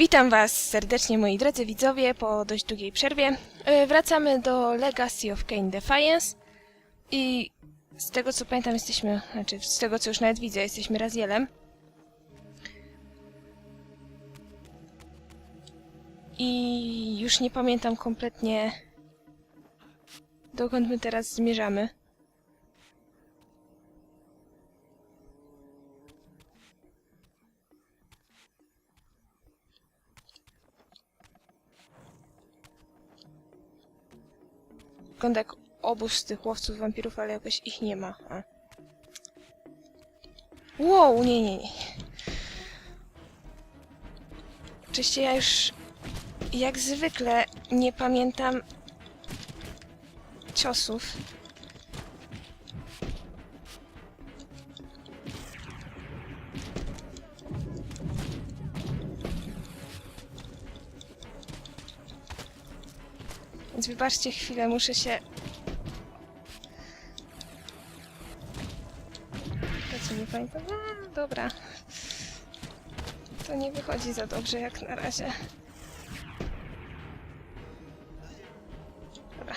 Witam Was serdecznie, moi drodzy widzowie, po dość długiej przerwie. E, Wracamy do Legacy of Kain Defiance i z tego co pamiętam jesteśmy, znaczy z tego co już nawet widzę, jesteśmy Razielem. I już nie pamiętam kompletnie dokąd my teraz zmierzamy. Wygląda jak obóz tych łowców wampirów, ale jakoś ich nie ma. A. Wow, nie, nie, nie. Oczywiście ja już jak zwykle nie pamiętam ciosów. Więc wybaczcie chwilę, muszę się... To co nie pamiętam? A, dobra. To nie wychodzi za dobrze jak na razie. Dobra.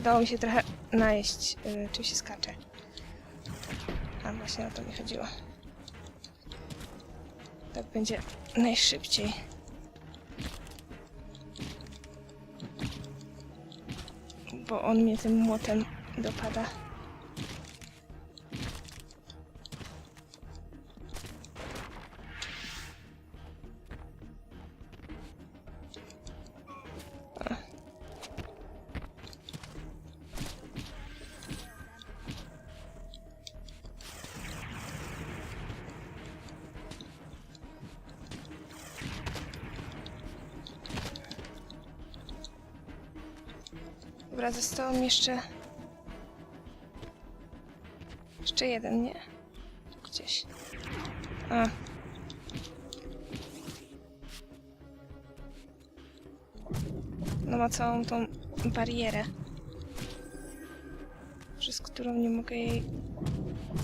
Udało mi się trochę najeść, yy, czy się skacze. A właśnie o to mi chodziło. Tak będzie najszybciej. Bo on mnie tym młotem dopada. Dobra, zostało mi jeszcze... Jeszcze jeden, nie? Gdzieś. A. No ma całą tą barierę. Przez którą nie mogę jej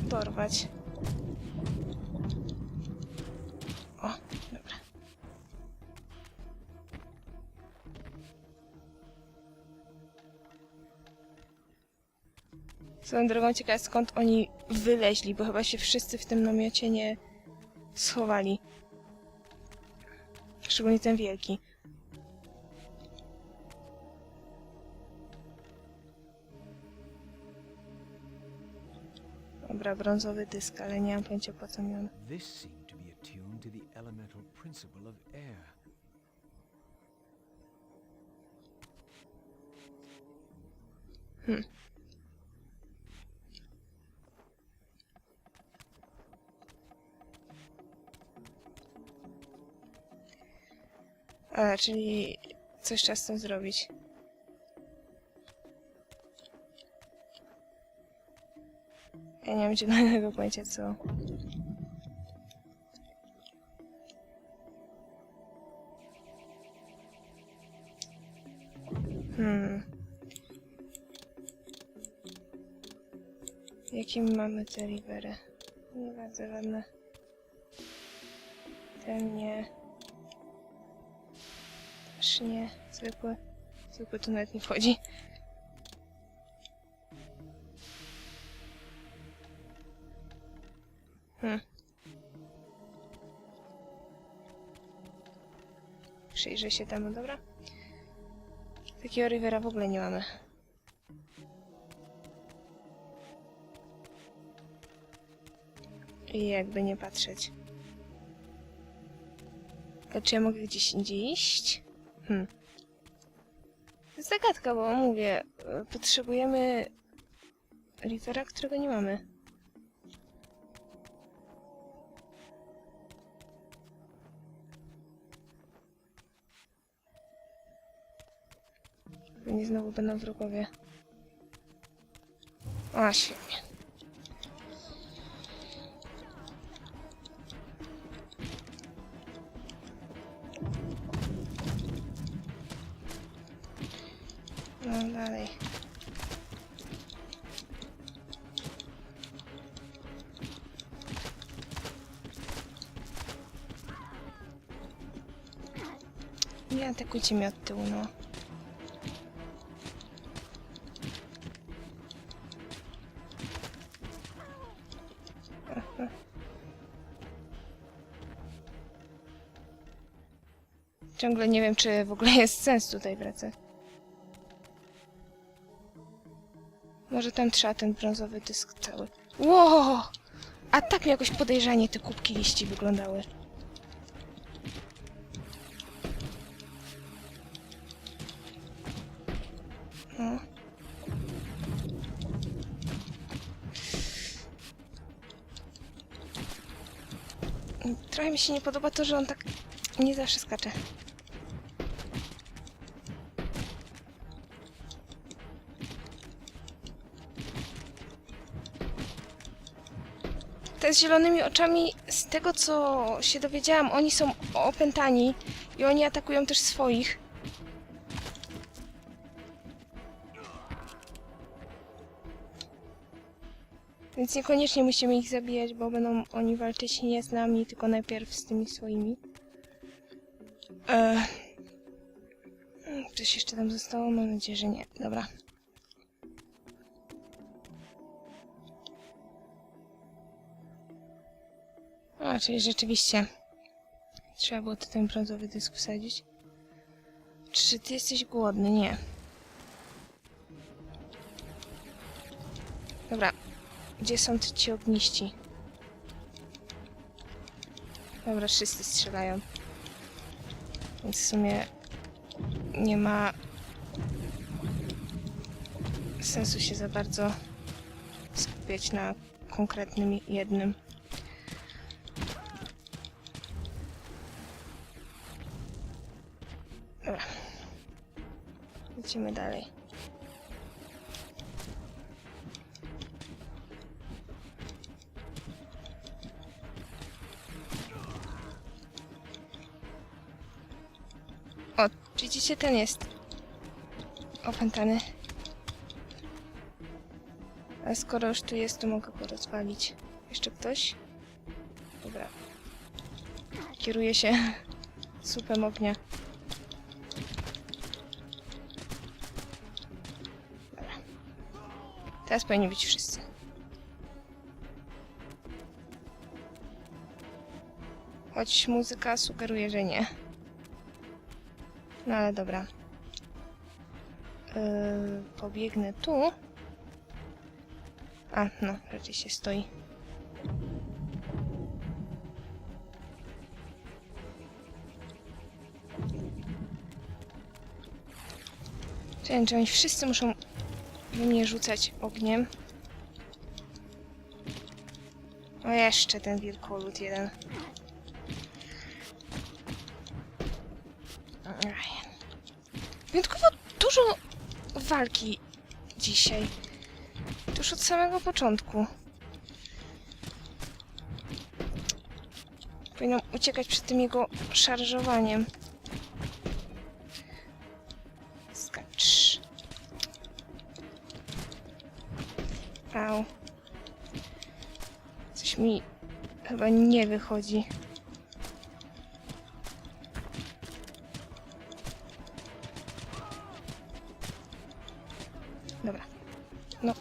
dorwać. Swoją drogą ciekawe skąd oni wyleźli, bo chyba się wszyscy w tym namiocie nie schowali. Szczególnie ten wielki. Dobra, brązowy dysk, ale nie mam pojęcia po co mi on. This seemed to be attuned to the elemental principle of air. A, czyli coś trzeba z tym zrobić. Ja nie mam zielonego pojęcia co. Hmm. Jakim mamy te rivery? Nie bardzo ładne. Ten nie. Też nie. Zwykły. Zwykły tu nawet nie wchodzi. Hmm. Przyjrzę się temu, dobra? Takiego rivera w ogóle nie mamy. I jakby nie patrzeć. A czy ja mogę gdzieś indziej iść? Hmm. Zagadka, bo mówię, e, potrzebujemy rivera, którego nie mamy. Pewnie znowu będą wrogowie. A, świetnie. Dalej. Nie atakujcie mnie od tyłu, no. Ciągle nie wiem, czy w ogóle jest sens tutaj wracać. Może tam trzeba ten brązowy dysk cały. Ło! A tak mi jakoś podejrzanie te kubki liści wyglądały. No. Trochę mi się nie podoba to, że on tak nie zawsze skacze. Z zielonymi oczami, z tego co się dowiedziałam, oni są opętani i oni atakują też swoich. Więc niekoniecznie musimy ich zabijać, bo będą oni walczyć nie z nami, tylko najpierw z tymi swoimi. Eee. Coś jeszcze tam zostało? Mam nadzieję, że nie. Dobra. A, czyli rzeczywiście trzeba było tu ten brązowy dysk wsadzić. Czy ty jesteś głodny? Nie. Dobra. Gdzie są ci ogniści? Dobra, wszyscy strzelają. Więc w sumie nie ma sensu się za bardzo skupiać na konkretnym jednym. Lecimy dalej. O, widzicie, ten jest opętany. A skoro już tu jest, to mogę go rozwalić. Jeszcze ktoś? Dobra. Kieruję się słupem ognia. Teraz powinni być wszyscy. Choć muzyka sugeruje, że nie. No ale dobra. Yy, pobiegnę tu. A, no, raczej się stoi. Czy oni wszyscy muszą we mnie rzucać ogniem? O, jeszcze ten wielkolud jeden. Wyjątkowo dużo walki dzisiaj. Już od samego początku. Powinnam uciekać przed tym jego szarżowaniem. Mi chyba nie wychodzi. Dobra. No.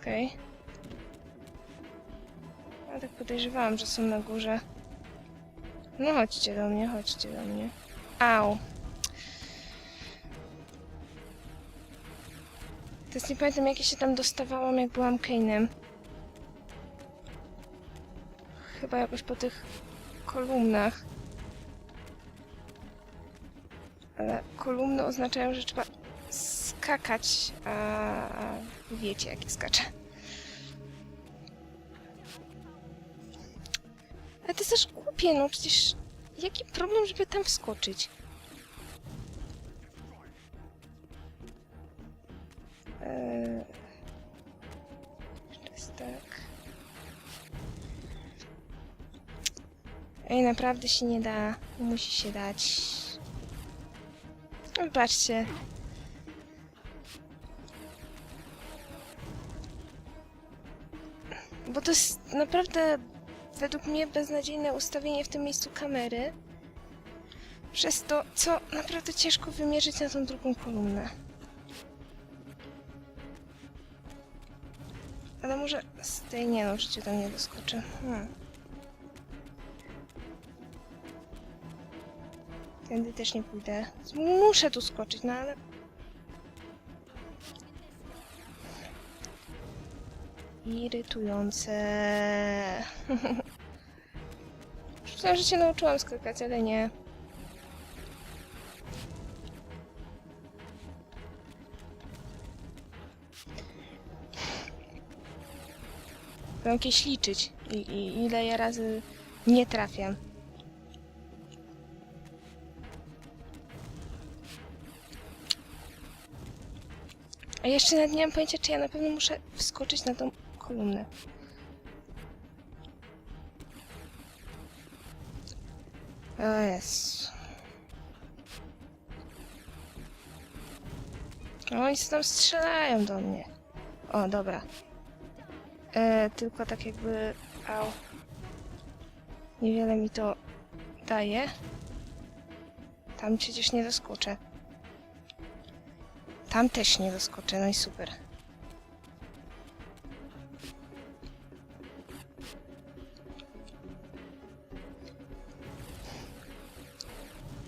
Okej. Okay. Ja tak podejrzewałam, że są na górze. No chodźcie do mnie, chodźcie do mnie. Au. Teraz nie pamiętam, jak ja się tam dostawałam, jak byłam Kane'em. Chyba jakoś po tych kolumnach. Ale kolumny oznaczają, że trzeba skakać, a wiecie, jakie skacze. Ale to jest też głupie, no przecież jaki problem, żeby tam wskoczyć? Eee... Jest tak... Ej, naprawdę się nie da. Musi się dać. Patrzcie. Bo to jest naprawdę według mnie beznadziejne ustawienie w tym miejscu kamery. Przez to, co naprawdę ciężko wymierzyć na tą drugą kolumnę. Ale może z tej nie no, życie tam nie doskoczę. Hmm. Tędy też nie pójdę. Muszę tu skoczyć, no ale... Irytujące. Myślałam, że się nauczyłam skakać, ale nie. Jakieś liczyć. I, i, ile ja razy nie trafiam. A jeszcze nawet nie mam pojęcia, czy ja na pewno muszę wskoczyć na tą kolumnę. O jest. Oni się tam strzelają do mnie. O, dobra. E, tylko tak jakby... Au. Niewiele mi to daje. Tam przecież nie doskoczę. Tam też nie doskoczę, no i super.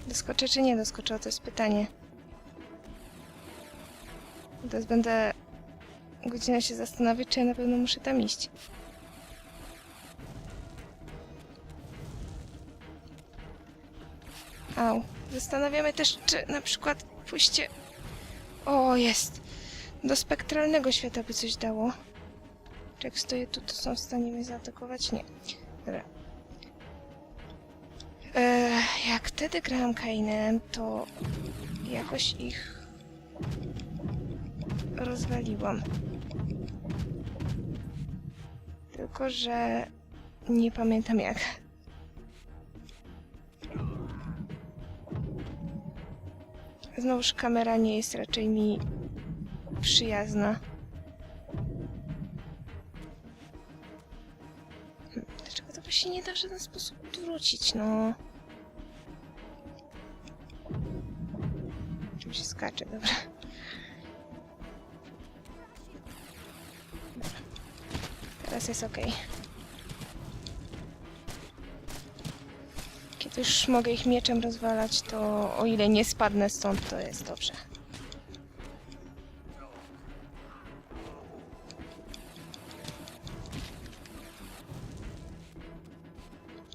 Doskoczę czy nie doskoczę? To jest pytanie. Teraz będę godzinę się zastanawiać, czy ja na pewno muszę tam iść. Au. Zastanawiamy też, czy na przykład pójście... O, jest! Do spektralnego świata by coś dało. Czy jak stoję tu, to są w stanie mnie zaatakować? Nie. Dobra. E, jak wtedy grałam Kainem, to jakoś ich rozwaliłam. Tylko, że nie pamiętam jak. Znowuż kamera nie jest raczej mi przyjazna. Dlaczego to się nie da w żaden sposób odwrócić, no? Czym się skacze, dobra. Teraz jest ok. Kiedy już mogę ich mieczem rozwalać, to o ile nie spadnę stąd, to jest dobrze.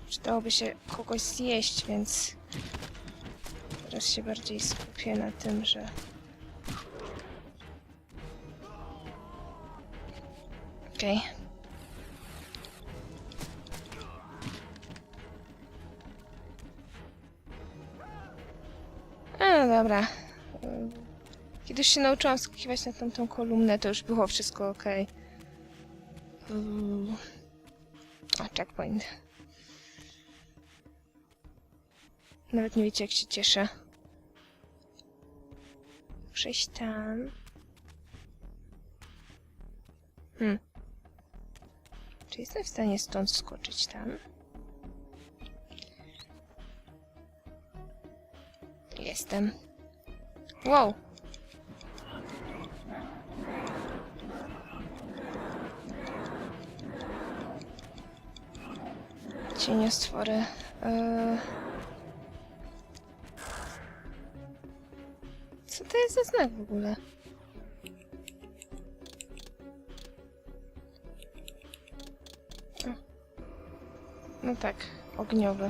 Przydałoby się kogoś zjeść, więc teraz się bardziej skupię na tym, że Okej. A, dobra. Ym, Kiedy już się nauczyłam skakiwać na tamtą kolumnę, to już było wszystko ok. A, checkpoint. Nawet nie wiecie, jak się cieszę. Iść tam. Hmm. Czy jestem w stanie stąd skoczyć tam? Jestem. Wow! Cieniostwory. Eee... Co to jest za znak w ogóle? No tak, ogniowy.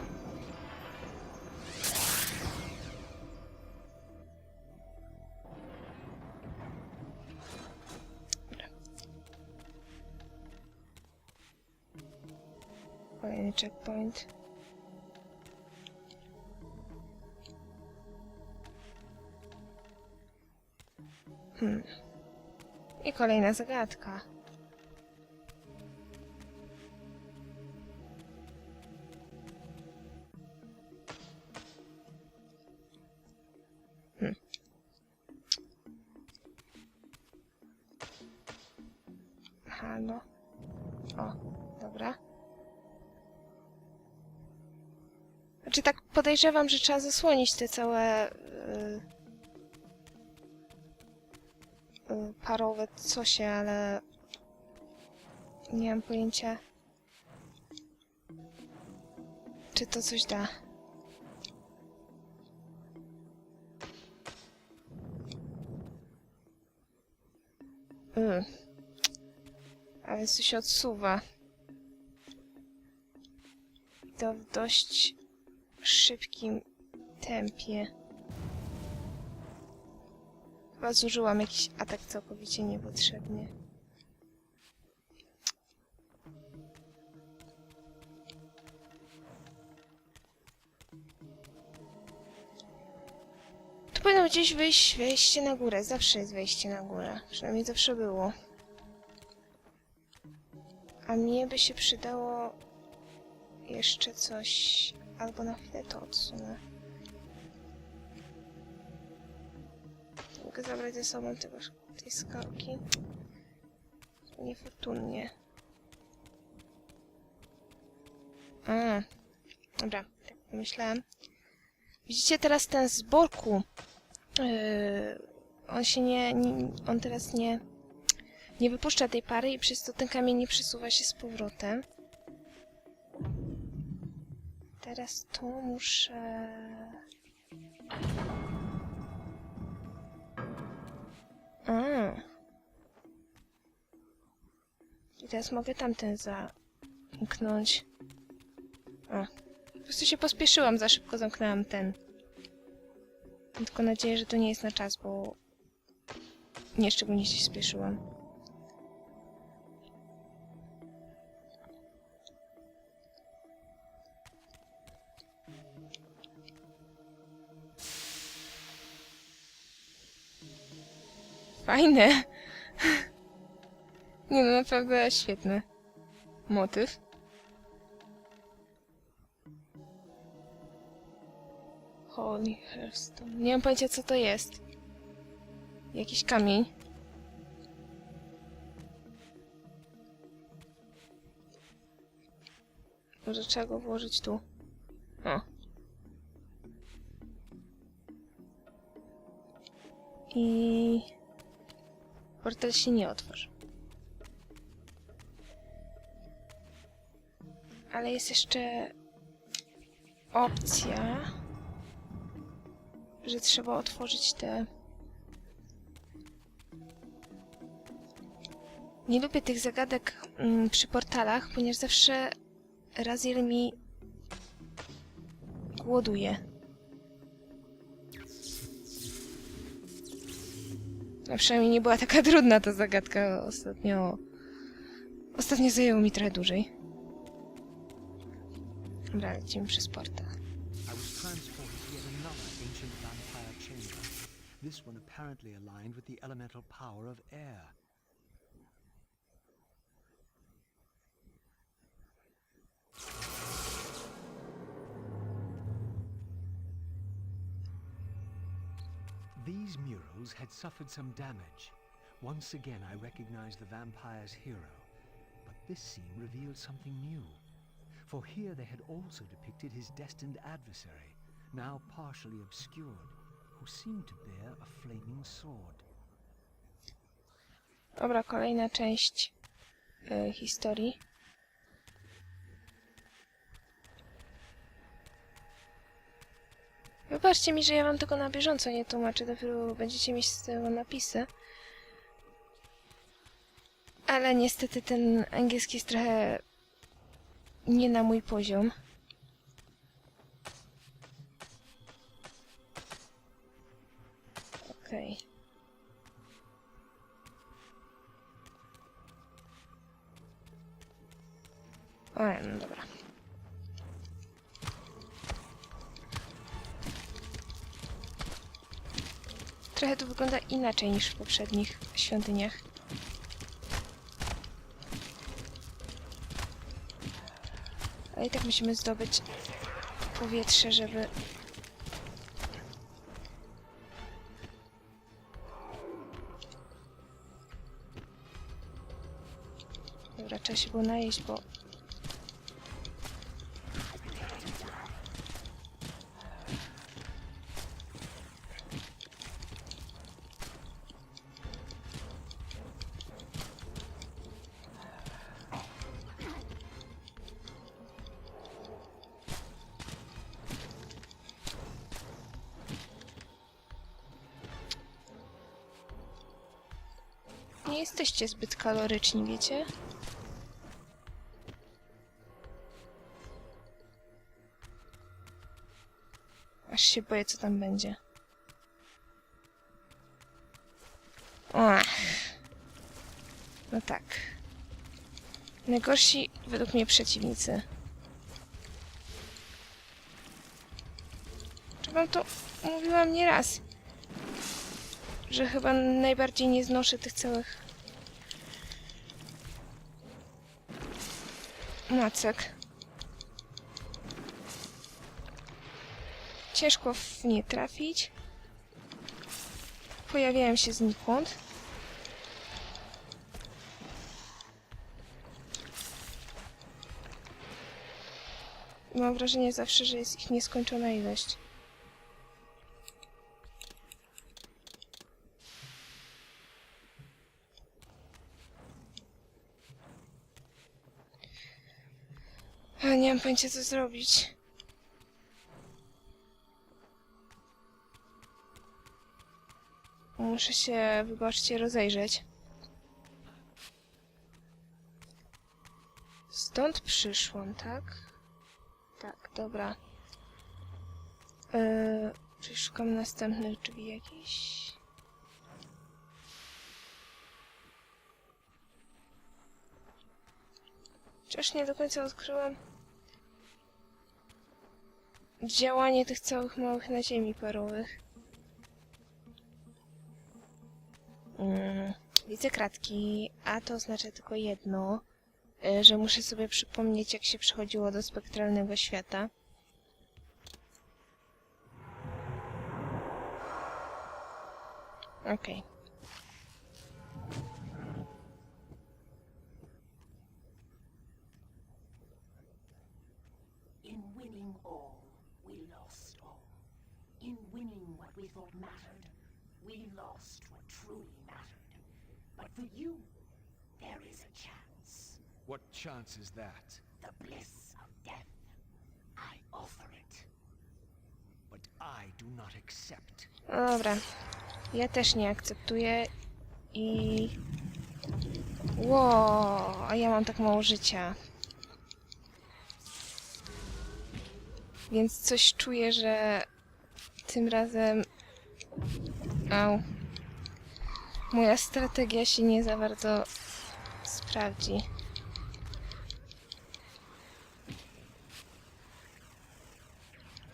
Kolejny checkpoint. Hmm. I kolejna zagadka. Podejrzewam, że trzeba zasłonić te całe yy, yy, parowe cosie, ale nie mam pojęcia czy to coś da. Yy. Ale to się odsuwa. To dość szybkim tempie. Chyba zużyłam jakiś atak całkowicie niepotrzebnie. Tu powinno gdzieś wyjść wejście na górę. Zawsze jest wejście na górę. Przynajmniej zawsze było. A mnie by się przydało jeszcze coś... Albo na chwilę to odsunę. Mogę zabrać ze sobą tego, tej skałki. Niefortunnie. A, dobra, tak pomyślałem. Widzicie teraz ten z boku. Yy, on się nie, nie. On teraz nie. Nie wypuszcza tej pary i przez to ten kamień nie przesuwa się z powrotem. Teraz to muszę. A. I teraz mogę tamten zamknąć. O. Po prostu się pospieszyłam, za szybko zamknęłam ten. Mam tylko nadzieję, że to nie jest na czas, bo nie szczególnie się spieszyłam. Fajne. Nie no, naprawdę świetny motyw. Holy Hearthstone. Nie mam pojęcia, co to jest. Jakiś kamień. Może trzeba go włożyć tu. O. I... Portal się nie otworzy. Ale jest jeszcze opcja, że trzeba otworzyć te. Nie lubię tych zagadek mm, przy portalach, ponieważ zawsze Raziel mi głoduje. A przynajmniej nie była taka trudna ta zagadka ostatnio. Ostatnio zajęło mi trochę dłużej. Dobra, lecimy przez portal. This one apparently aligned with the elemental power of air. These murals had suffered some damage. Once again I recognized the vampire's hero, but this scene revealed something new. For here they had also depicted his destined adversary, now partially obscured, who seemed to bear a flaming sword. Dobra, kolejna część e, historii. Wybaczcie mi, że ja wam tego na bieżąco nie tłumaczę, dopiero będziecie mieć z tego napisy. Ale niestety ten angielski jest trochę nie na mój poziom. Okej. O, no dobra. Trochę to wygląda inaczej niż w poprzednich świątyniach. Ale i tak musimy zdobyć powietrze, żeby... Dobra, trzeba się było najeść, bo jesteście zbyt kaloryczni, wiecie? Aż się boję, co tam będzie. Ach. No tak. Najgorsi według mnie przeciwnicy. Czy wam to mówiłam nieraz? Że chyba najbardziej nie znoszę tych całych macek. Ciężko w nie trafić. Pojawiają się znikąd. Mam wrażenie zawsze, że jest ich nieskończona ilość. Ale nie mam pojęcia, co zrobić. Muszę się, wybaczcie, rozejrzeć. Stąd przyszłam, tak? Tak, dobra. Yy, czy szukam następnych drzwi jakichś? Chociaż nie do końca odkryłam działanie tych całych małych naziemi parowych. Mm, widzę kratki, a to oznacza tylko jedno, y, że muszę sobie przypomnieć, jak się przechodziło do spektralnego świata. Okej. In we lost all. In winning what we thought mattered, we lost what truly mattered. But for you, there is a chance. What chance is that? The bliss of death. I offer it. But I do not accept. Dobra. Ja też nie akceptuję i... Ło, a ja mam tak mało życia. Więc coś czuję, że tym razem... Au. Moja strategia się nie za bardzo sprawdzi.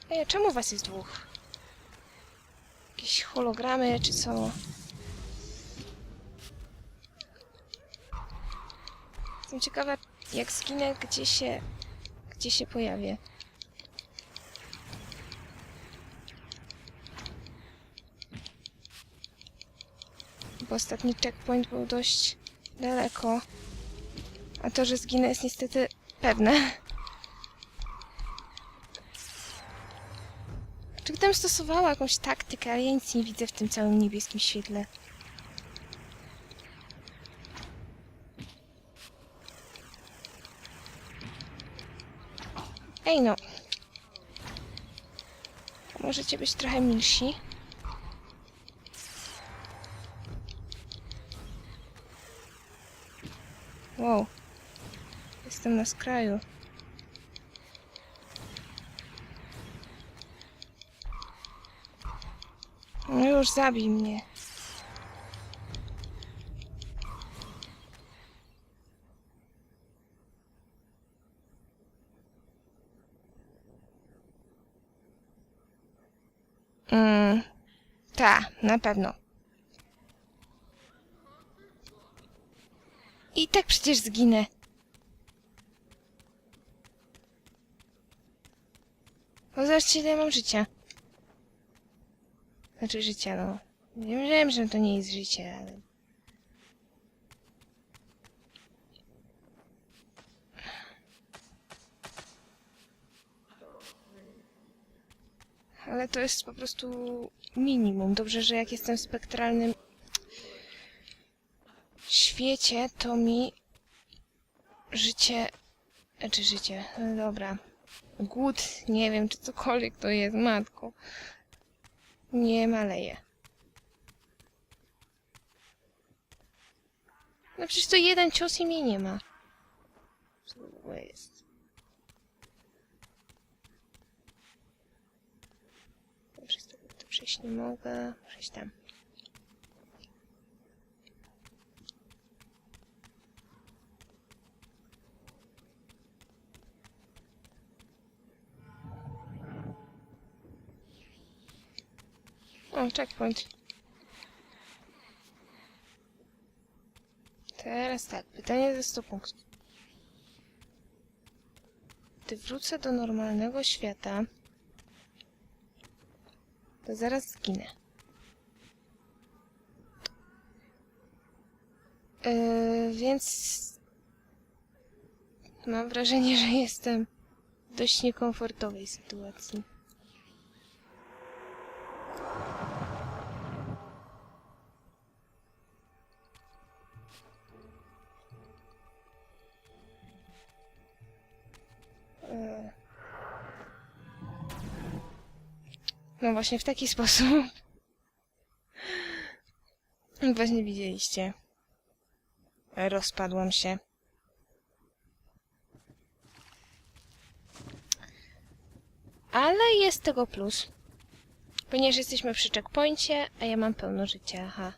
Ej, czemu was jest dwóch? Jakieś hologramy, czy co? Jestem ciekawa, jak zginę, gdzie się... gdzie się pojawię. Ostatni checkpoint był dość daleko. A to, że zginę jest niestety pewne. Czy gdybym stosowała jakąś taktykę, ale ja nic nie widzę w tym całym niebieskim świetle. Ej no. Możecie być trochę milsi. Wow. Jestem na skraju. No już zabij mnie. Mm, ta, na pewno. I tak przecież zginę. No zobaczcie, ile ja mam życia. Znaczy życia, no. Nie wiem, że to nie jest życie, ale... Ale to jest po prostu minimum. Dobrze, że jak jestem w spektralnym świecie, to mi życie... Znaczy życie, no dobra. Głód, nie wiem, czy cokolwiek to jest, matko nie maleje. No przecież to jeden cios i mnie nie ma. Co to w ogóle jest? Przez to, przejść nie mogę. Przejść tam. O, checkpoint. Teraz tak, pytanie ze 100 punktów. Gdy wrócę do normalnego świata, to zaraz zginę. Yy, więc mam wrażenie, że jestem w dość niekomfortowej sytuacji. No właśnie w taki sposób. Jak Właśnie widzieliście. Rozpadłam się. Ale jest tego plus. Ponieważ jesteśmy przy checkpoincie, a ja mam pełno życia, aha.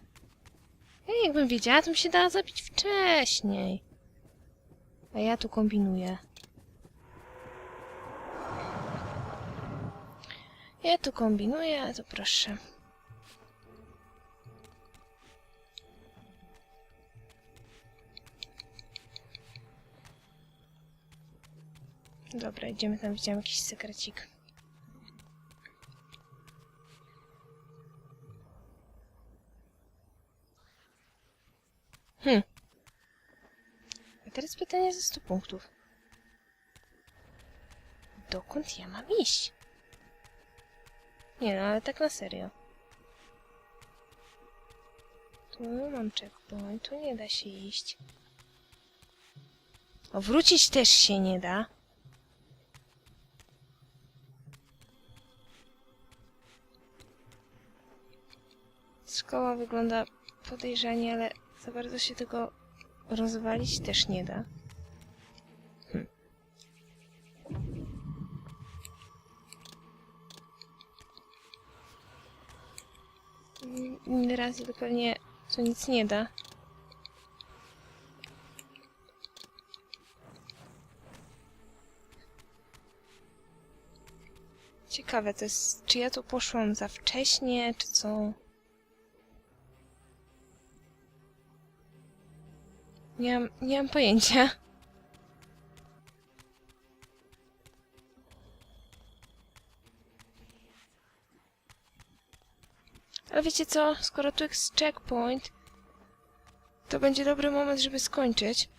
Ja jakbym wiedziała, to bym się dała zabić wcześniej. A ja tu kombinuję. Ja tu kombinuję, a to proszę. Dobra, idziemy tam, widziałem jakiś sekrecik. Hm. A teraz pytanie ze 100 punktów. Dokąd ja mam iść? Nie no, ale tak na serio. Tu mam checkpoint, tu nie da się iść. O, wrócić też się nie da. Szkoła wygląda podejrzanie, ale za bardzo się tego rozwalić też nie da. Inny raz to pewnie to nic nie da. Ciekawe to jest, czy ja tu poszłam za wcześnie, czy co? Nie mam, nie mam pojęcia. Ale wiecie co? Skoro tu jest checkpoint, to będzie dobry moment, żeby skończyć.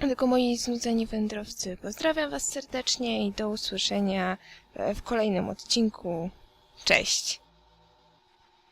Tylko moi znudzeni wędrowcy, pozdrawiam Was serdecznie i do usłyszenia w kolejnym odcinku. Cześć!